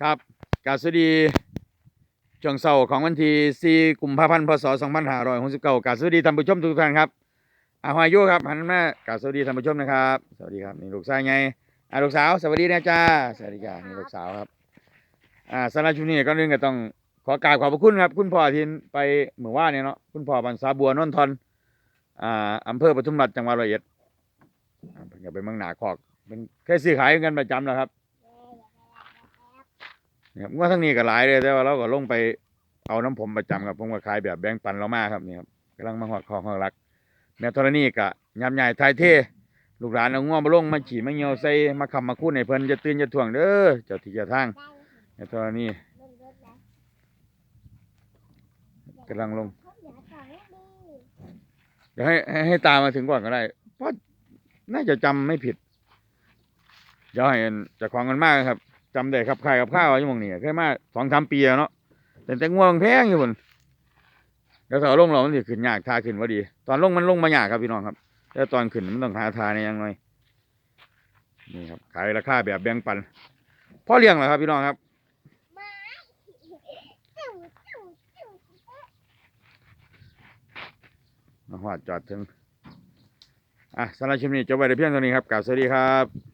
ครับกาสวดีช่วงเสาร์ของวันที่4กุมภาพันธ์พศ2569กาสวดีท่านผู้ชมทุกท่านครับอาหอยโยครับหันมากาสวดีท่านผู้ชมนะครับสวัสดีครับนี่ลูกชายไงอ่าลูกสาวสวัสดีนะจ้าสวัสดีจ้านี่ลูกสาวครับอ่าสำหรับช่วงนี้ก็นึงก็ต้องขอกราบขอบพระคุณครับ คุณพ่อที่ไปเมื่อวานเนี่ยเนาะคุณพ่อบรรษาบัวนนทนอ่าอำเภอปทุมรัฐจังหวัดร้อยเอ็ดอ่าเพิ่นก็ไปเมืองหนาคอกเป็นเคยซื้อขายกันประจำแล้วครับ นี่ครับงวดทั้งนี้ก็หลายเลยแต่ว่าเราก็ลงไปเอาน้ำผมประจำครับผมก็ขายแบบแบ่งปันเรามากครับนี่ครับกำลังมาหอดคองหอดรักแม่ธรณีก็ยำใหญ่ทายเทลูกหลานเอาง่วงมาลงมาฉี่มาเหี่ยวใส่มาคำมาคุ้นให้เพิ่นจะตื่นจะถ่วงเด้อเจ้าที่เจ้าทางแม่ธรณีกำลังลงเดี๋ยวให้ให้ให้ตามมาถึงก่อนก็ได้เพราะน่าจะจำไม่ผิดเดี๋ยวให้จะของกันมากครับ จำได้ครับขายกับข้าวอยู่หมองนี่เคยมาสองสามปีแล้วเนาะแต่แต่ง่วงแพงอยู่พุ่นแล้วถ้าเอาลงเรามันสิขึ้นยากทาขึ้นว่าดี ตอนลงมันลงมายากครับพี่น้องครับแต่ตอนขึ้นมันต้องหาทาในยังไงนี่ครับขายราคาแบบแบ่งปันพ่อเลี้ยงเหรอครับพี่น้องครับมาหอดจอดถึงอะสำหรับชิมนี้จบไปแต่เพียงเท่านี้ครับกล่าวสวัสดีครับ